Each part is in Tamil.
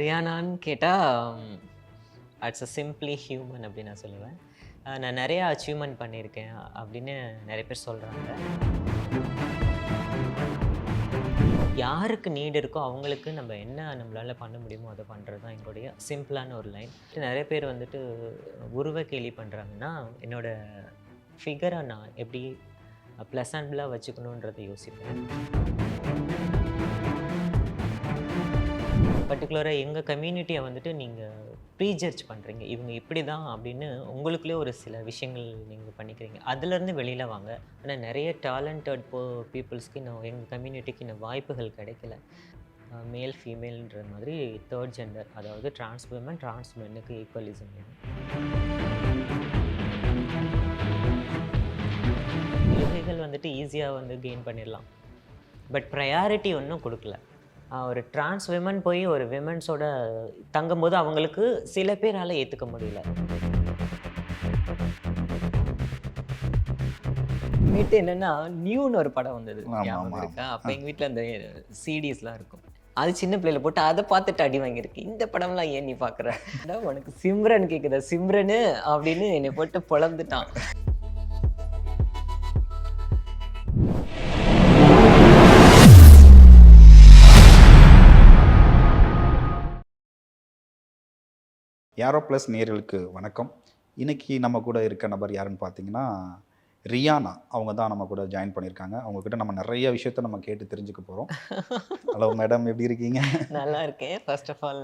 ரியானான்னு கேட்டால் அட்ஸ் அ சிம்பிளி ஹியூமன் அப்படின்னு நான் சொல்லுவேன். நான் நிறைய அச்சீவ்மெண்ட் பண்ணியிருக்கேன் அப்படின்னு நிறைய பேர் சொல்கிறாங்க யாருக்கு நீட் இருக்கோ அவங்களுக்கு நம்ம என்ன நம்மளால் பண்ண முடியுமோ அதை பண்ணுறது தான் எங்களுடைய சிம்பிளான ஒரு லைன் நிறைய பேர் வந்துட்டு உருவ கேலி பண்ணுறாங்கன்னா என்னோட ஃபிகரை நான் எப்படி ப்ளசண்ட்லாம் வச்சுக்கணுன்றதை யோசிப்பேன். பர்டிகுலராக எங்கள் கம்யூனிட்டியை வந்துட்டு நீங்கள் ப்ரீஜர்ஜ் பண்ணுறீங்க இவங்க இப்படி தான் அப்படின்னு உங்களுக்குள்ளே ஒரு சில விஷயங்கள் நீங்கள் பண்ணிக்கிறீங்க. அதுலேருந்து வெளியில் வாங்க. ஆனால் நிறைய டேலண்டட் போ பீப்புள்ஸ்க்கு இன்னும் எங்கள் கம்யூனிட்டிக்கு இன்னும் வாய்ப்புகள் கிடைக்கல. மேல் ஃபீமேல்ன்ற மாதிரி தேர்ட் ஜெண்டர் அதாவது டிரான்ஸ் விமன் டிரான்ஸ் மென்னுக்கு ஈக்குவலிசம் வேணும் வந்துட்டு ஈஸியாக வந்து கெயின் பண்ணிடலாம். பட் ப்ரையாரிட்டி ஒன்றும் கொடுக்கல. ஒரு டிரான்ஸ் விமன் போய் ஒரு விமன்ஸோட தங்கும்போது அவங்களுக்கு சில பேரால் ஏற்றுக்க முடியல. மீட்டு என்னன்னா நியூன்னு ஒரு படம் வந்தது. ஞாபகம் இருக்கா? அப்போ எங்கள் வீட்டில் அந்த சிடிஸ்லாம் இருக்கும். அது சின்ன பிள்ளையில போட்டு அதை பார்த்துட்டு அடி வாங்கியிருக்கு. இந்த படம்லாம் ஏன் நீ பார்க்குற உனக்கு சிம்ரன் கேட்குதா சிம்ரனு அப்படின்னு என்னை போட்டு பொழந்துட்டான் யாரோ ப்ளஸ் நேயர்களுக்கு வணக்கம். இன்னைக்கு நம்ம கூட இருக்க நபர் யாருன்னு பார்த்தீங்கன்னா ரியானா. அவங்க தான் நம்ம கூட ஜாயின் பண்ணியிருக்காங்க. அவங்க கிட்ட நம்ம நிறைய விஷயத்த நம்ம கேட்டு தெரிஞ்சுக்க போகிறோம் ஹலோ மேடம் எப்படி இருக்கீங்க? நல்லா இருக்கேன். ஃபர்ஸ்ட் ஆஃப் ஆல்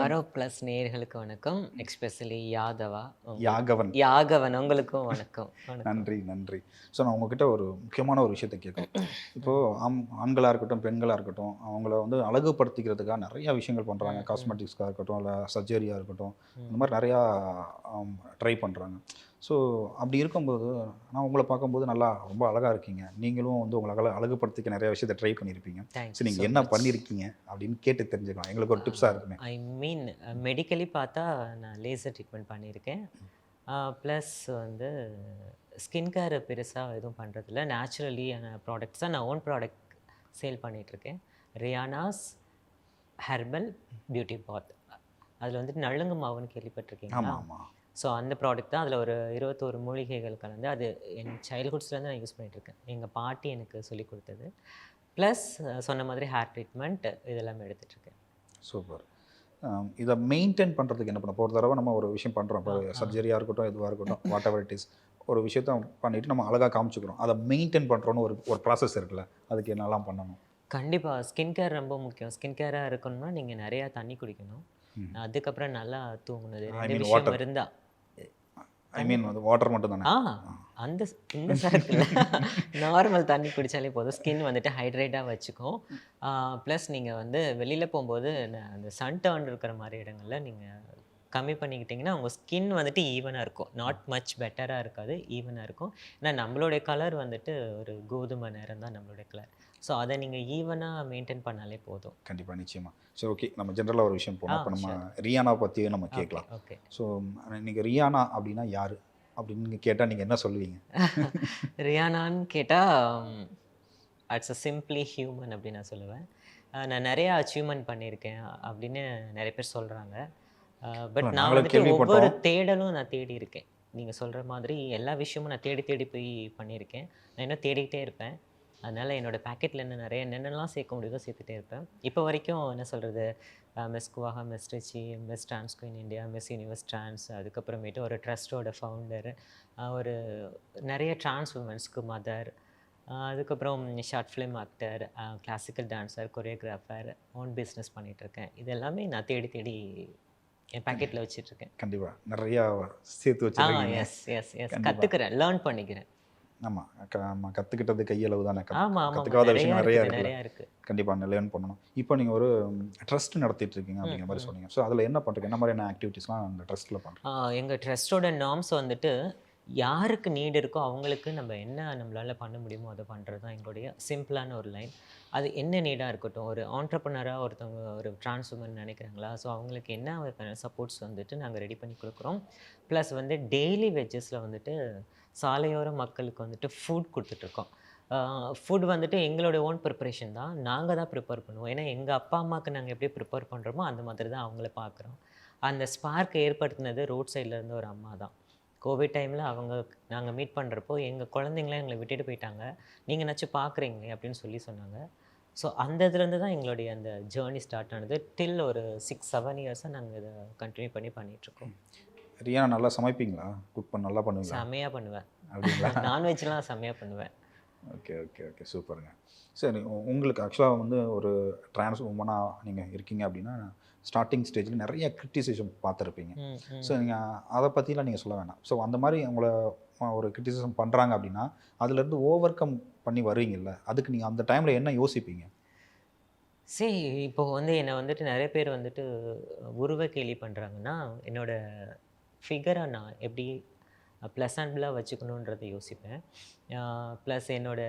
ஆரோ ப்ளஸ் நேயர்களுக்கு வணக்கம். எக்ஸ்பெஷலி யாதவா யாகவன். யாகவன் உங்களுக்கும் வணக்கம். நன்றி நன்றி. ஸோ நான் உங்ககிட்ட ஒரு முக்கியமான ஒரு விஷயத்த கேட்குறேன் இப்போது ஆம் ஆண்களாக இருக்கட்டும் பெண்களாக இருக்கட்டும் அவங்கள வந்து அழகுபடுத்திக்கிறதுக்காக நிறைய விஷயங்கள் பண்ணுறாங்க. காஸ்மெட்டிக்ஸ்க்காக இருக்கட்டும் இல்லை சர்ஜரியாக இருக்கட்டும் இந்த மாதிரி நிறையா ட்ரை பண்ணுறாங்க ஸோ அப்படி இருக்கும்போது நான் உங்களை பார்க்கும்போது நல்லா ரொம்ப அழகாக இருக்கீங்க. நீங்களும் வந்து உங்களை அழகா அழகுபடுத்திக்க நிறைய விஷயத்தை ட்ரை பண்ணியிருப்பீங்க தேங்க்ஸ் ஸோ நீங்கள் என்ன பண்ணியிருக்கீங்க அப்படின்னு கேட்டு தெரிஞ்சுக்கலாம். எங்களுக்கு ஒரு டிப்ஸாக இருக்குமே. ஐ மீன் மெடிக்கலி பார்த்தா நான் லேசர் ட்ரீட்மெண்ட் பண்ணியிருக்கேன். ப்ளஸ் வந்து ஸ்கின் கேர் பெருசாக எதுவும் பண்ணுறதில்ல நேச்சுரலியான ப்ராடக்ட்ஸ் தான் நான் ஓன் ப்ராடக்ட் சேல் பண்ணிகிட்ருக்கேன் ரியானாஸ் ஹெர்பல் பியூட்டி பாத் அதில் வந்துட்டு நழுங்கு மாவுன்னு கேள்விப்பட்டிருக்கீங்களா? ஆமாம் ஆமாம் ஸோ அந்த ப்ராடக்ட் தான் அதில் ஒரு இருபத்தோரு மூலிகைகள் கலந்து அது என் சைல்ட்ஹுட்ஸ்லேருந்து நான் யூஸ் பண்ணிகிட்ருக்கேன் எங்கள் பாட்டி எனக்கு சொல்லி கொடுத்தது. ப்ளஸ் சொன்ன மாதிரி ஹேர் ட்ரீட்மெண்ட் இதெல்லாமே எடுத்துகிட்ருக்கேன் சூப்பர். இதை மெயின்டைன் பண்ணுறதுக்கு என்ன பண்ண ஒரு தடவை நம்ம ஒரு விஷயம் பண்ணுறோம் இப்போ. சர்ஜரியாக இருக்கட்டும் எதுவாக இருக்கட்டும் வாட் எவர் இட் இஸ் ஒரு விஷயத்த பண்ணிவிட்டு நம்ம அழகாக காமிச்சுக்கிறோம். அதை மெயின்டைன் பண்ணுறோன்னு ஒரு ஒரு ப்ராசஸ் இருக்குல்ல அதுக்கு என்னெல்லாம் பண்ணணும்? கண்டிப்பாக ஸ்கின் கேர் ரொம்ப முக்கியம். ஸ்கின் கேராக இருக்கணும்னா நீங்கள் நிறையா தண்ணி குடிக்கணும். அதுக்கப்புறம் நல்லா தூங்கணும். I ரெண்டு விஷயம் water. ஐ மீன் அது வாட்டர் மட்டும் தானே அந்த இந்த நார்மல் தண்ணி குடித்தாலே போதும். ஸ்கின் வந்துட்டு ஹைட்ரேட்டாக வச்சுக்கும் ப்ளஸ் நீங்கள் வந்து வெளியில் போகும்போது அந்த சன் டர்ன் இருக்கிற மாதிரி இடங்களில் நீங்கள் கம்மி பண்ணிக்கிட்டிங்கன்னா உங்கள் ஸ்கின் வந்துட்டு ஈவனாக இருக்கும். நாட் மச் பெட்டராக இருக்காது ஈவனாக இருக்கும். ஏன்னா நம்மளுடைய கலர் வந்துட்டு ஒரு கோதுமை நிறம் தான் நம்மளுடைய கலர் ஸோ அதை நீங்கள் ஈவனாக மெயின்டைன் பண்ணாலே போதும். கண்டிப்பாக நிச்சயமாக சரி ஓகே நம்ம ஜென்ரலாக ஒரு விஷயம் போனோம் இப்போ நம்ம ரியானா பற்றி நம்ம கேட்கலாம். ஓகே ஸோ நீங்கள் ரியானா அப்படின்னா யார்? அப்படின்னு கேட்டால் நீங்கள் என்ன சொல்லுவீங்க? ரியானான்னு கேட்டால் அட்ஸ் அ சிம்பிளி ஹியூமன் அப்படின்னு நான் சொல்லுவேன். நான் நிறைய அச்சீவ்மெண்ட் பண்ணியிருக்கேன் அப்படின்னு நிறைய பேர் சொல்கிறாங்க பட் நான் வந்துட்டு ஒவ்வொரு. தேடலும் நான் தேடி இருக்கேன். நீங்கள் சொல்கிற மாதிரி எல்லா விஷயமும் நான் தேடி தேடி போய் பண்ணியிருக்கேன். நான் இன்னும் தேடிக்கிட்டே இருப்பேன். அதனால் என்னோட பேக்கெட்டில் என்ன நிறைய என்னென்னலாம் சேர்க்க முடியுதோ சேர்த்துட்டே இருப்பேன். இப்போ வரைக்கும் என்ன சொல்கிறது மிஸ் குவாஹா miss rich miss trans queen India miss universe trans அதுக்கப்புறமேட்டு ஒரு ட்ரஸ்ட்டோட ஃபவுண்டர் ஒரு நிறைய ட்ரான்ஸ் உமன்ஸ்க்கு மதர் அதுக்கப்புறம் short film actor classical dancer choreographer own business பண்ணிகிட்ருக்கேன் இது எல்லாமே நான் தேடி தேடி என் பேக்கெட்டில் வச்சிட்ருக்கேன். கண்டிப்பாக நிறையா சேர்த்து வச்சுருக்கீங்க. Yes yes yes. கற்றுக்கிறேன் லேர்ன் பண்ணிக்கிறேன். ஆமாம் நம்ம கற்றுக்கிட்டது கையளவு தானே கற்றுக்காத விஷயம் நிறைய இருக்குது கண்டிப்பாக லேர்ன் பண்ணணும். இப்போ நீங்கள் ஒரு ட்ரஸ்ட் நடத்திட்டு இருக்கீங்க அப்படிங்கிற மாதிரி. சொன்னீங்க. ஸோ அதில் என்ன பண்ணுறீங்க என்ன மாதிரியான ஆக்டிவிட்டீஸ்லாம் அந்த ட்ரஸ்ட்டில் பண்ணுறோம் எங்கள் ட்ரஸ்ட்டோட நார்ம்ஸ் வந்துட்டு யாருக்கு நீடு இருக்கோ அவங்களுக்கு நம்ம என்ன நம்மளால் பண்ண முடியுமோ அதை பண்ணுறது தான் எங்களுடைய சிம்பிளான ஒரு லைன் அது என்ன நீடாக இருக்கட்டும். ஒரு ஆண்டர்பனராக ஒருத்தவங்க ஒரு trans நினைக்கிறாங்களா? ஸோ அவங்களுக்கு என்ன சப்போர்ட்ஸ் வந்துட்டு நாங்கள் ரெடி பண்ணி கொடுக்குறோம். ப்ளஸ் வந்து டெய்லி வெஜ்ஜஸில் வந்துட்டு சாலையோர மக்களுக்கு வந்துட்டு ஃபுட் கொடுத்துட்ருக்கோம் ஃபுட் வந்துட்டு எங்களுடைய ஓன் ப்ரிப்பரேஷன் தான். நாங்கள் தான் ப்ரிப்பேர் பண்ணுவோம். ஏன்னா எங்கள் அப்பா அம்மாவுக்கு நாங்கள் எப்படி ப்ரிப்பேர் பண்ணுறோமோ அந்த மாதிரி தான் அவங்கள பார்க்குறோம். அந்த ஸ்பார்க் ஏற்படுத்தினது ரோட் சைடில் இருந்த ஒரு அம்மா தான். கோவிட் டைமில் அவங்க நாங்கள் மீட் பண்ணுறப்போ எங்கள் குழந்தைங்களாம் எங்களை விட்டுட்டு போயிட்டாங்க. நீங்கள் என்னாச்சும் பார்க்குறீங்களே அப்படின்னு சொல்லி சொன்னாங்க. ஸோ அந்த இதுலேருந்து தான் எங்களுடைய அந்த ஜேர்னி ஸ்டார்ட் ஆனது. டில் ஒரு சிக்ஸ் செவன் இயர்ஸாக நாங்கள் இதை கண்டினியூ பண்ணி பண்ணிகிட்ருக்கோம் ரியானா நல்லா சமைப்பீங்களா? குக் பண்ண நல்லா பண்ணுவீங்களா? செம்மையாக பண்ணுவேன். அப்படிங்களா? நான்வெஜ்லாம் செம்மையாக பண்ணுவேன். ஓகே ஓகே ஓகே சூப்பருங்க சரி உங்களுக்கு ஆக்சுவலாக வந்து ஒரு டிரான்ஸ் உமனாக நீங்கள் இருக்கீங்க அப்படின்னா ஸ்டார்டிங் ஸ்டேஜில் நிறைய கிரிட்டிசிசம் பார்த்துருப்பீங்க. ஸோ நீங்கள் அதை பற்றிலாம் நீங்கள் சொல்ல வேணாம். ஸோ அந்த மாதிரி உங்களை ஒரு கிரிட்டிசிசம் பண்ணுறாங்க அப்படின்னா அதுலேருந்து ஓவர் கம் பண்ணி வருவீங்கல்ல அதுக்கு நீங்கள் அந்த டைமில் என்ன யோசிப்பீங்க? சரி இப்போ வந்து என்னை வந்துட்டு நிறைய பேர் வந்துட்டு உருவ கேலி பண்ணுறாங்கன்னா என்னோட ஃபிகரை நான் எப்படி ப்ளசண்ட்லாம் வச்சுக்கணுன்றதை யோசிப்பேன். ப்ளஸ் என்னோட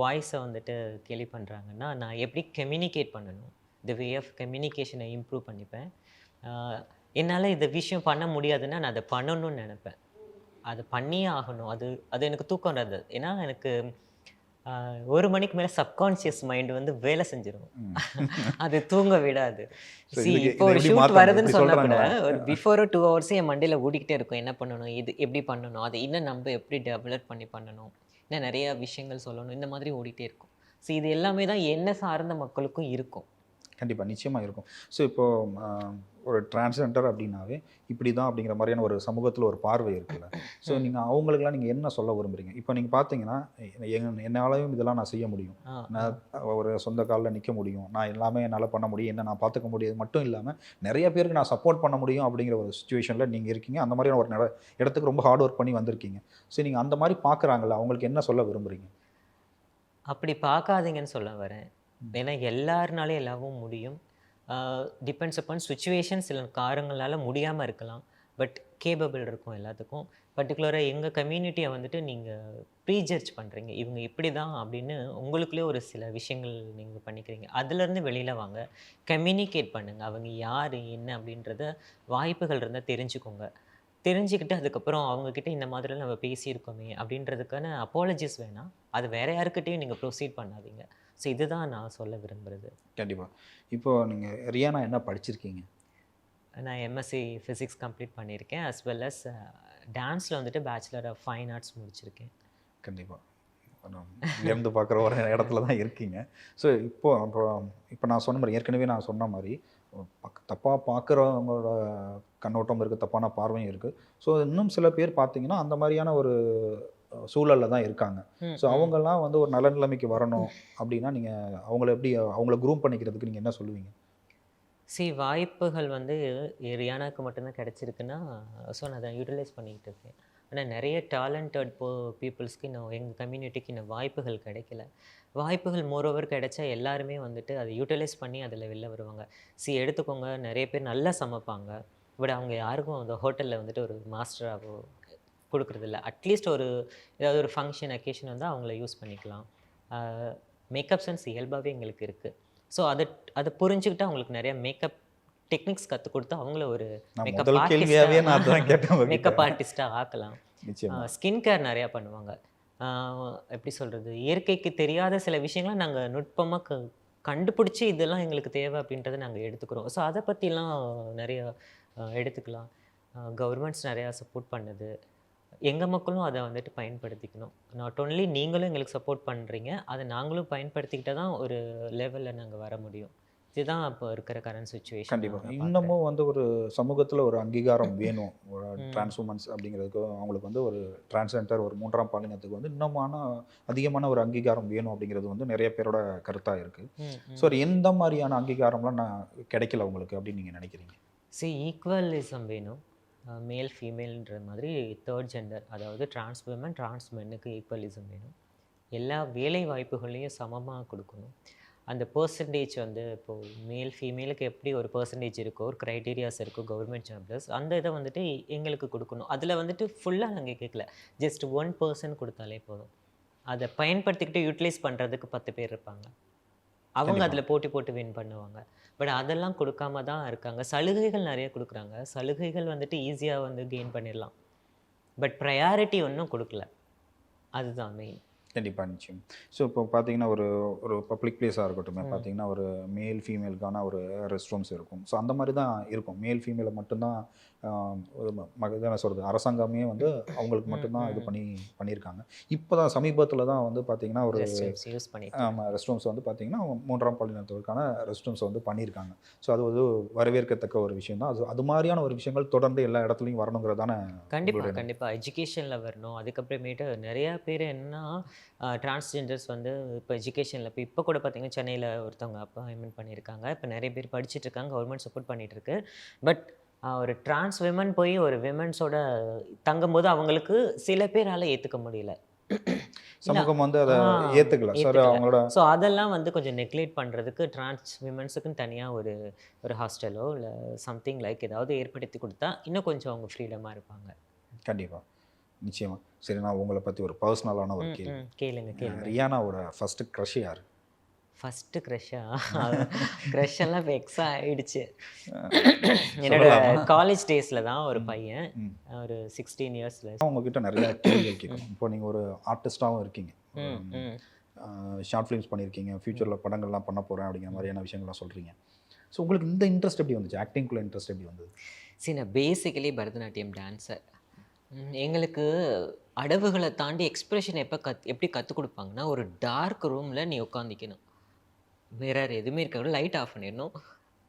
வாய்ஸை வந்துட்டு கேலி பண்ணுறாங்கன்னா நான் எப்படி கம்யூனிகேட் பண்ணணும்? த வே ஆஃப் கம்யூனிகேஷனை இம்ப்ரூவ் பண்ணிப்பேன். என்னால் இந்த விஷயம் பண்ண முடியாதுன்னா நான் அதை பண்ணணும்னு நினைப்பேன். அது பண்ணியே ஆகணும். அது அது எனக்கு தூக்கம் வராது. ஏன்னா எனக்கு ஒரு மணிக்கு மேலே சப்கான்ஷியஸ் மைண்ட் வந்து வேலை செஞ்சிடும் அது தூங்க விடாது. இதுக்கு- இப்போ ஒரு ஷூட்? வருதுன்னு இப்படி சொன்னா கூட? ஒரு பிஃபோர் டூ ஹவர்ஸ் என் மண்டையில் ஓடிக்கிட்டே இருக்கும். என்ன பண்ணணும்? இது எப்படி பண்ணணும்? அதை இன்னும் நம்ம எப்படி டெவலப் பண்ணி பண்ணணும்? இன்னும் நிறைய விஷயங்கள் சொல்லணும். இந்த மாதிரி ஓடிட்டே இருக்கும். ஸோ இது எல்லாமே தான் என்ன சார்ந்த மக்களுக்கும் இருக்கும். கண்டிப்பாக நிச்சயமாக இருக்கும். ஸோ இப்போது ஒரு டிரான்ஸ்ஜெண்டர் அப்படின்னாவே இப்படி தான் அப்படிங்கிற மாதிரியான ஒரு சமூகத்தில் ஒரு பார்வை இருக்குல்ல. ஸோ நீங்கள் அவங்களுக்குலாம் நீங்கள் என்ன சொல்ல விரும்புறீங்க? இப்போ நீங்கள் பார்த்தீங்கன்னா என் என்னாலையும் இதெல்லாம் நான் செய்ய முடியும். நான் ஒரு சொந்த காலில் நிற்க முடியும். நான் எல்லாமே என்னால் பண்ண முடியும். என்ன நான் பார்த்துக்க முடியாது மட்டும் இல்லாமல் நிறைய பேருக்கு நான் சப்போர்ட் பண்ண முடியும் அப்படிங்கிற ஒரு சுச்சுவேஷனில் நீங்கள் இருக்கீங்க. அந்த மாதிரியான ஒரு இடத்துக்கு ரொம்ப ஹார்ட் ஒர்க் பண்ணி வந்திருக்கீங்க. ஸோ நீங்கள் அந்த மாதிரி பார்க்குறாங்கல்ல அவங்களுக்கு என்ன சொல்ல விரும்புறீங்க? அப்படி பார்க்காதீங்கன்னு சொல்ல வரேன். ஏன்னா எல்லாருனாலே எல்லாவும் முடியும். டிபெண்ட்ஸ் அப்பான் சுச்சுவேஷன் சில காரங்களால் முடியாமல் இருக்கலாம். பட் கேபபிள் இருக்கும் எல்லாத்துக்கும். பர்டிகுலராக எங்கள் கம்யூனிட்டியை வந்துட்டு நீங்கள் ப்ரீஜர்ஜ் பண்ணுறீங்க இவங்க இப்படி தான் அப்படின்னு உங்களுக்குள்ளே ஒரு சில விஷயங்கள் நீங்கள் பண்ணிக்கிறீங்க. அதுலேருந்து வெளியில் வாங்க. கம்யூனிகேட் பண்ணுங்கள் அவங்க யார் என்ன அப்படின்றத வாய்ப்புகள் இருந்தால் தெரிஞ்சுக்கோங்க. தெரிஞ்சுக்கிட்டு அதுக்கப்புறம் அவங்கக்கிட்ட இந்த மாதிரிலாம் நம்ம பேசியிருக்கோமே அப்படின்றதுக்கான அப்பாலஜிஸ் வேணாம். அது வேறு யாருக்கிட்டேயும் நீங்கள் ப்ரொசீட் பண்ணாதீங்க. ஸோ இதுதான் நான் சொல்ல விரும்புகிறது கண்டிப்பாக இப்போ நீங்கள் ரியானா என்ன படிச்சிருக்கீங்க? நான் எம்எஸ்சி ஃபிசிக்ஸ் கம்ப்ளீட் பண்ணியிருக்கேன் as well as டான்ஸில் வந்துட்டு பேச்சுலர் ஆஃப் ஃபைன் ஆர்ட்ஸ் முடிச்சிருக்கேன். கண்டிப்பாக உயர்ந்து பார்க்குற ஒரு இடத்துல தான் இருக்கீங்க. ஸோ இப்போ அப்புறம் இப்போ நான் சொன்ன மாதிரி ஏற்கனவே நான் சொன்ன மாதிரி தப்பாக பார்க்குறவங்களோட கண்ணோட்டம் இருக்குது தப்பான பார்வையும் இருக்குது ஸோ இன்னும் சில பேர் பார்த்தீங்கன்னா அந்த மாதிரியான ஒரு சூழலில் தான் இருக்காங்க. ஸோ. அவங்கெல்லாம் வந்து ஒரு நல்ல நிலைமைக்கு வரணும் அப்படின்னா நீங்கள் அவங்கள எப்படி அவங்கள குரூம் பண்ணிக்கிறதுக்கு நீங்கள் என்ன சொல்லுவீங்க? see வாய்ப்புகள் வந்து ரியானாக்கு மட்டும்தான் கிடச்சிருக்குன்னா ஸோ நான் அதை யூட்டிலைஸ் பண்ணிக்கிட்டு இருக்கேன். ஆனால் நிறைய டேலண்டட் போ பீப்புள்ஸ்க்கு இன்னும் எங்கள் கம்யூனிட்டிக்கு இன்னும் வாய்ப்புகள் கிடைக்கல. வாய்ப்புகள் மோரோவர் கிடைச்சா எல்லாருமே வந்துட்டு அதை யூட்டிலைஸ் பண்ணி அதில் வெளில வருவாங்க. சி எடுத்துக்கோங்க நிறைய பேர் நல்லா சமைப்பாங்க. பட் அவங்க யாருக்கும் அந்த ஹோட்டலில் வந்துட்டு ஒரு மாஸ்டராகவோ கொடுக்குறதில்ல. அட்லீஸ்ட் ஒரு ஏதாவது ஒரு ஃபங்க்ஷன் அக்கேஷன் வந்து அவங்கள யூஸ் பண்ணிக்கலாம். மேக்கப் சென்ஸ் இயல்பாகவே எங்களுக்கு இருக்குது ஸோ அதை அதை புரிஞ்சுக்கிட்டு அவங்களுக்கு நிறைய மேக்கப் டெக்னிக்ஸ் கற்றுக் கொடுத்து அவங்கள ஒரு உங்ககிட்ட. மேக்கப் ஆர்டிஸ்ட்டாக ஆக்கலாம். ஸ்கின் கேர் நிறையா பண்ணுவாங்க. எப்படி சொல்கிறது இயற்கைக்கு தெரியாத சில விஷயங்களை நாங்கள் நுட்பமாக க கண்டுபிடிச்சி இதெல்லாம் எங்களுக்கு தேவை அப்படின்றத நாங்கள் எடுத்துக்கிறோம். ஸோ அதை பற்றிலாம் நிறைய எடுத்துக்கலாம். கவர்மெண்ட்ஸ் நிறையா சப்போர்ட் பண்ணுது. எங்கள் மக்களும் அதை வந்துட்டு பயன்படுத்திக்கணும். நாட் ஒன்லி நீங்களும் எங்களுக்கு சப்போர்ட் பண்ணுறீங்க அதை நாங்களும் பயன்படுத்திக்கிட்டால் தான் ஒரு லெவலில் நாங்கள் வர முடியும். இதுதான் இப்போ இருக்கிற கரண்ட் சுச்சுவேஷன் கண்டிப்பாக இன்னமும் வந்து ஒரு சமூகத்தில் ஒரு அங்கீகாரம் வேணும். டிரான்ஸ் உமன்ஸ் அப்படிங்கிறதுக்கு அவங்களுக்கு வந்து ஒரு டிரான்ஸ்ஜெண்டர் ஒரு மூன்றாம் பாலினத்துக்கு வந்து இன்னமான அதிகமான ஒரு அங்கீகாரம் வேணும் அப்படிங்கிறது வந்து நிறைய பேரோட கருத்தாக இருக்குது ஸோ எந்த மாதிரியான அங்கீகாரம்லாம் நான் கிடைக்கல உங்களுக்கு அப்படின்னு நீங்கள் நினைக்கிறீங்க? சி ஈக்குவலிசம் வேணும். மேல் ஃபீமேல்ன்ற மாதிரி தேர்ட் ஜெண்டர் அதாவது டிரான்ஸ் விமன் டிரான்ஸ் மென்னுக்கு ஈக்குவலிசம் வேணும். எல்லா வேலை வாய்ப்புகளையும் சமமாக கொடுக்கணும். அந்த பர்சன்டேஜ் வந்து இப்போது மேல் ஃபீமேலுக்கு எப்படி ஒரு பர்சன்டேஜ் இருக்கோ ஒரு க்ரைட்டீரியாஸ் இருக்கோ கவர்மெண்ட் ஜாப்லஸ் அந்த இதை வந்துட்டு எங்களுக்கு கொடுக்கணும். அதில் வந்துட்டு ஃபுல்லாக நாங்கள் கேட்கல ஜஸ்ட் ஒன் பர்சன் கொடுத்தாலே போதும். அதை பயன்படுத்திக்கிட்டு யூட்டிலைஸ் பண்ணுறதுக்கு பத்து பேர் இருப்பாங்க. அவங்க. அதில் போட்டி போட்டு வின் பண்ணுவாங்க. பட் அதெல்லாம் கொடுக்காம தான் இருக்காங்க. சலுகைகள் நிறைய கொடுக்குறாங்க. சலுகைகள் வந்துட்டு ஈஸியாக வந்து கெயின் பண்ணிடலாம். பட் ப்ரையாரிட்டி ஒன்றும் கொடுக்கல. அதுதான் மெயின் கண்டிப்பாக நிச்சயம். ஸோ இப்போ பார்த்தீங்கன்னா ஒரு ஒரு பப்ளிக் பிளேஸாக இருக்கட்டும் பார்த்தீங்கன்னா ஒரு மேல் ஃபீமேலுக்கான ஒரு ரெஸ்ட் ரூம்ஸ் இருக்கும். ஸோ அந்த மாதிரி தான் இருக்கும். மேல் ஃபீமேலை மட்டும்தான் என்ன சொல்கிறது அரசாங்கமே வந்து அவங்களுக்கு மட்டும்தான் இது பண்ணி பண்ணியிருக்காங்க. இப்போ தான் சமீபத்தில் தான் வந்து பார்த்தீங்கன்னா ஒரு ஆமாம் ரெஸ்ட் ரூம்ஸ் வந்து பார்த்தீங்கன்னா மூன்றாம் பாலினத்தவருக்கான ரெஸ்ட் ரூம்ஸ் வந்து பண்ணியிருக்காங்க. ஸோ அது வந்து வரவேற்கத்தக்க ஒரு விஷயம் தான். அது அது மாதிரியான ஒரு விஷயங்கள் தொடர்ந்து எல்லா இடத்துலையும் வரணுங்கிறதான கண்டிப்பாக கண்டிப்பாக எஜுகேஷனில் வரணும். அதுக்கப்புறமேட்டு நிறையா பேர் என்னன்னா டிரான்ஸ்ஜெண்டர்ஸ் வந்து இப்போ எஜுகேஷனில் இப்போ இப்போ கூட பார்த்தீங்கன்னா சென்னையில் ஒருத்தவங்க அப்பாயின்மெண்ட் பண்ணியிருக்காங்க இப்போ நிறைய பேர் படிச்சுட்டு இருக்காங்க கவர்மெண்ட் சப்போர்ட் பண்ணிட்டு இருக்கு பட் ஒரு டிரான்ஸ் விமன் போய் ஒரு விமன்ஸோட தங்கும்போது அவங்களுக்கு சில பேரால் ஏற்றுக்க முடியல. சமூகம் வந்து அதை ஏற்றுக்கல சார். அவங்களோட ஸோ அதெல்லாம் வந்து கொஞ்சம் நெக்லெக்ட் பண்ணுறதுக்கு டிரான்ஸ் விமன்ஸுக்குன்னு தனியாக ஒரு ஒரு ஹாஸ்டலோ இல்லை சம்திங் லைக் ஏதாவது ஏற்படுத்தி கொடுத்தா இன்னும் கொஞ்சம் அவங்க ஃப்ரீடமாக இருப்பாங்க. கண்டிப்பாக நிச்சயமா. சரி நான் உங்களை பற்றி ஒரு பர்சனலான ஒரு கேள்வி. கேளுங்க கேளுங்க. ரியானாவோட ஃபர்ஸ்ட் க்ரஷ் யார்? ஃபஸ்ட்டு க்ரஷ்ஷா க்ரஷ் எல்லாம் எக்ஸா ஆயிடுச்சு. என்னோட? காலேஜ் டேஸில் தான் ஒரு பையன். ஒரு சிக்ஸ்டீன் இயர்ஸில் உங்ககிட்ட நிறைய கேள்விகள் கேட்கணும். இப்போ நீங்கள் ஒரு ஆர்டிஸ்டாகவும் இருக்கீங்க. ஷார்ட் ஃபிலிம்ஸ் பண்ணியிருக்கீங்க. ஃப்யூச்சரில் படங்கள்லாம் பண்ண போகிறேன் அப்படிங்கிற மாதிரியான விஷயங்கள்லாம் சொல்கிறீங்க ஸோ உங்களுக்கு இந்த இன்ட்ரெஸ்ட் எப்படி வந்துச்சு? ஆக்டிங்குள்ள இன்ட்ரெஸ்ட் எப்படி வந்தது? சரி நான் பேசிக்கலி பரதநாட்டியம் டான்ஸர் எங்களுக்கு அடவுகளை தாண்டி எக்ஸ்பிரஷன் எப்போ கத் எப்படி கற்றுக் கொடுப்பாங்கன்னா ஒரு டார்க் ரூமில் நீ உட்காந்திக்கணும் வேற எதுவுமே இருக்க லைட் ஆஃப் பண்ணிடணும்.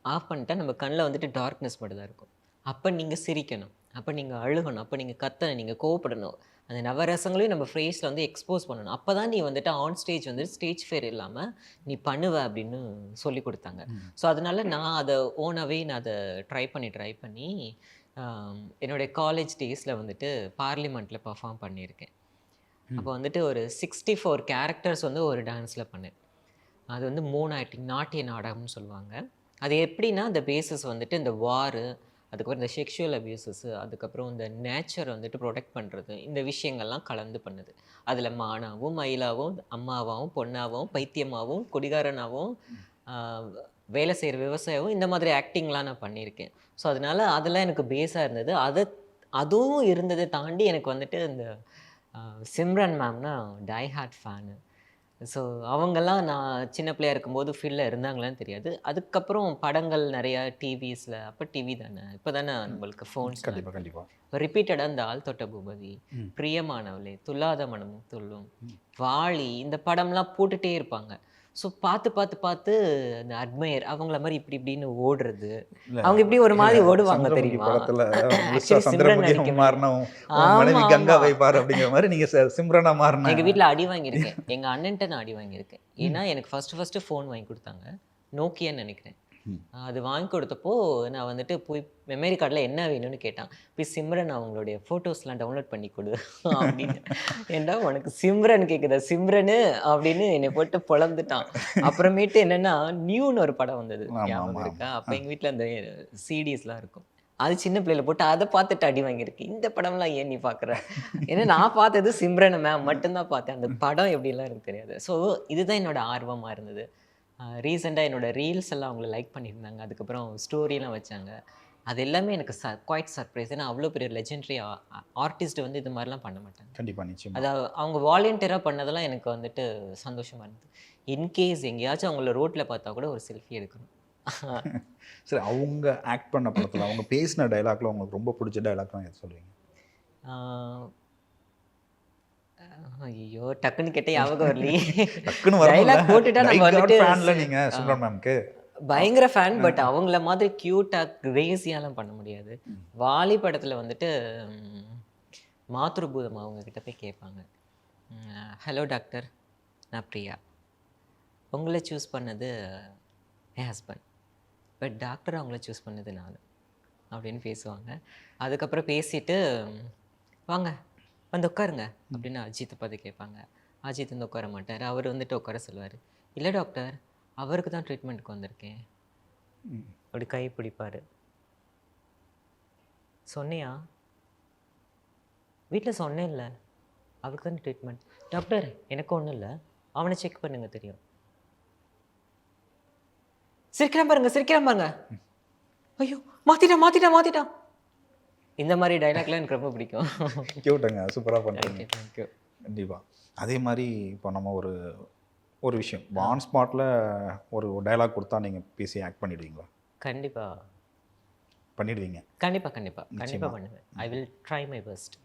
ஆஃப் பண்ணிட்டா நம்ம கண்ணில் வந்துட்டு டார்க்னஸ் மட்டும் தான் இருக்கும். அப்போ நீங்கள் சிரிக்கணும். அப்போ நீங்கள் அழுகணும். அப்போ நீங்கள் கத்தணும் நீங்கள் கோவப்படணும். அந்த நவரசங்களையும் நம்ம ஃபேஸில் வந்து எக்ஸ்போஸ் பண்ணணும். அப்போ தான் நீ வந்துட்டு ஆன் ஸ்டேஜ் வந்து ஸ்டேஜ் ஃபேர் இல்லாமல் நீ பண்ணுவ அப்படின்னு சொல்லி கொடுத்தாங்க. ஸோ அதனால நான் அதை ஓனாகவே நான் அதை ட்ரை பண்ணி ட்ரை பண்ணி என்னுடைய காலேஜ் டேஸில் வந்துட்டு பார்லிமெண்ட்டில் பர்ஃபார்ம் பண்ணியிருக்கேன். அப்போ வந்துட்டு ஒரு சிக்ஸ்டி ஃபோர் கேரக்டர்ஸ் வந்து ஒரு டான்ஸில் பண்ணேன். அது வந்து மூணு ஆக்டிங் நாட்டிய நாடகம்னு சொல்லுவாங்க. அது எப்படின்னா அந்த பேசிஸ் வந்துட்டு இந்த வாரு அதுக்கப்புறம் இந்த செக்ஷுவல் அபியூசஸ் அதுக்கப்புறம் இந்த நேச்சர் வந்துட்டு ப்ரொடெக்ட் பண்ணுறது இந்த விஷயங்கள்லாம் கலந்து பண்ணுது. அதில் மானாவும் மயிலாவும் அம்மாவாகவும் பொண்ணாவும் பைத்தியமாகவும் குடிகாரனாகவும் வேலை செய்கிற விவசாயமும் இந்த மாதிரி ஆக்டிங்லாம் நான் பண்ணியிருக்கேன். ஸோ அதனால அதெல்லாம் எனக்கு பேஸாக இருந்தது. அதை அதுவும் இருந்ததை தாண்டி எனக்கு வந்துட்டு இந்த சிம்ரன் மேம்னா டை ஹார்ட் ஃபேனு ஸோ அவங்கெல்லாம் நான் சின்ன பிள்ளையா இருக்கும்போது ஃபீல்டில் இருந்தாங்களான்னு தெரியாது. அதுக்கப்புறம் படங்கள் நிறையா டிவிஸில் அப்போ டிவி தானே. இப்போ தானே நம்மளுக்கு ஃபோன்ஸ் கண்டிப்பாக கண்டிப்பாக ரிப்பீட்டடாக இந்த ஆள் தொட்ட பூபதி. பிரியமானவளே துல்லாத மனமும் துள்ளும். வாளி இந்த படம்லாம் போட்டுட்டே இருப்பாங்க. ஸோ பார்த்து பார்த்து பார்த்து அந்த அட்மையர் அவங்கள மாதிரி இப்படி இப்படின்னு ஓடுறது. அவங்க இப்படி ஒரு மாதிரி ஓடுவாங்க தெரியுமா? மனைவி கங்கா ஆமா. வைப்பார் அப்படிங்கிற மாதிரி நீங்க சிம்ரனா மாறின எங்க வீட்ல அடி வாங்கியிருக்கேன். எங்க அண்ணன்ட்ட நான் அடி வாங்கியிருக்கேன். ஏன்னா எனக்கு ஃபர்ஸ்ட் ஃபர்ஸ்ட் ஃபோன் வாங்கி கொடுத்தாங்க. நோக்கியான்னு நினைக்கிறேன். அது வாங்கி கொடுத்தப்போ நான் வந்துட்டு போய் மெமரி கார்டில் என்ன வேணும்னு கேட்டான். போய் சிம்ரன் அவங்களுடைய ஃபோட்டோஸ்லாம் டவுன்லோட் பண்ணி கொடு. அப்படின்னு. ஏன்டா உனக்கு சிம்ரன் கேட்குதா சிம்ரனு? அப்படின்னு என்னை போட்டு பொழந்துட்டான் அப்புறமேட்டு என்னன்னா நியூன்னு ஒரு படம் வந்தது. ஞாபகம் இருக்கா? அப்போ எங்கள் வீட்டில் அந்த சிடிஸ்லாம் இருக்கும். அது சின்ன பிள்ளையில போட்டு அதை பார்த்துட்டு அடி வாங்கியிருக்கு. இந்த படம்லாம் ஏன் நீ பார்க்குற? ஏன்னா நான் பார்த்தது சிம்ரன் மேம் மட்டும்தான் பார்த்தேன். அந்த படம் எப்படிலாம் எனக்கு தெரியாது. ஸோ இதுதான் என்னோட ஆர்வமாக இருந்தது. ரீசெண்டாக என்னோட ரீல்ஸ் எல்லாம் அவங்க லைக் பண்ணியிருந்தாங்க. அதுக்கப்புறம் ஸ்டோரிலாம் வச்சாங்க. அது எல்லாமே எனக்கு ச குவாய்ட் சர்ப்ரைஸ் ஏன்னா அவ்வளோ பெரிய லெஜெண்டரி ஆர்டிஸ்ட் வந்து இது மாதிரிலாம் பண்ண மாட்டாங்க. கண்டிப்பா நிச்சயமா. அது அவ- அவங்க வாலண்டியராக பண்ணதெல்லாம் எனக்கு வந்துட்டு சந்தோஷமாக இருந்தது. இன்கேஸ் எங்கேயாச்சும் அவங்கள ரோட்டில் பார்த்தா கூட ஒரு செல்ஃபி எடுக்கணும். சரி அவங்க ஆக்ட் பண்ண படத்துல அவங்க பேசின டைலாக்ல உங்களுக்கு ரொம்ப பிடிச்ச டைலாக்லாம் எது சொல்லுவீங்க ஐயோ டக்குன்னு கேட்ட ஞாபகம் வரலையே. டக்குன்னு போட்டுட்டா நம்ம வந்துட்டு ஃபேன்ல நீங்க சிம்ரன் மேம்க்கு பயங்கர ஃபேன் பட் அவங்கள மாதிரி க்யூட்டாக கிரேசியாலாம் பண்ண முடியாது. வாலி படத்தில் வந்துட்டு மாத்ருபூதம் அவங்க கிட்ட போய் கேட்பாங்க ஹலோ டாக்டர் நான் பிரியா. உங்களை சூஸ் பண்ணது என் ஹஸ்பண்ட் பட் டாக்டர் அவங்கள சூஸ் பண்ணது நான். அப்படின்னு பேசுவாங்க. அதுக்கப்புறம் பேசிட்டு வாங்க வந்து உட்காருங்க. அப்படின்னு அஜித்தை பார்த்து கேட்பாங்க. அஜித் வந்து உட்கார மாட்டார். அவர் வந்துட்டு உட்கார சொல்லுவார். இல்லை டாக்டர் அவருக்கு தான் ட்ரீட்மெண்ட்டுக்கு வந்திருக்கேன். அப்படி கை பிடிப்பார். சொன்னியா? வீட்டில் சொன்னேன்ல அவருக்கு தான் ட்ரீட்மெண்ட் டாக்டர் எனக்கு ஒன்றும் இல்லை. அவனை செக் பண்ணுங்க தெரியும். சிரிக்கிறான் பாருங்க சிரிக்கிறான் பாருங்க. ஐயோ மாத்திட்டான் மாத்திட்டான் மாத்திட்டான். இந்த மாதிரி டைலாக்லாம் எனக்கு ரொம்ப பிடிக்கும். கியூட்டுங்க சூப்பரா பண்ணுறீங்க கண்டிப்பாக அதே மாதிரி இப்போ நம்ம ஒரு ஒரு விஷயம். ஆன் ஸ்பாட்டில் ஒரு டயலாக் கொடுத்தா நீங்கள் பேசி ஆக்ட் பண்ணிடுவீங்களா? கண்டிப்பாக பண்ணிடுவீங்க. கண்டிப்பாக கண்டிப்பாக. கண்டிப்பாக பண்ணுவேன். I will try my best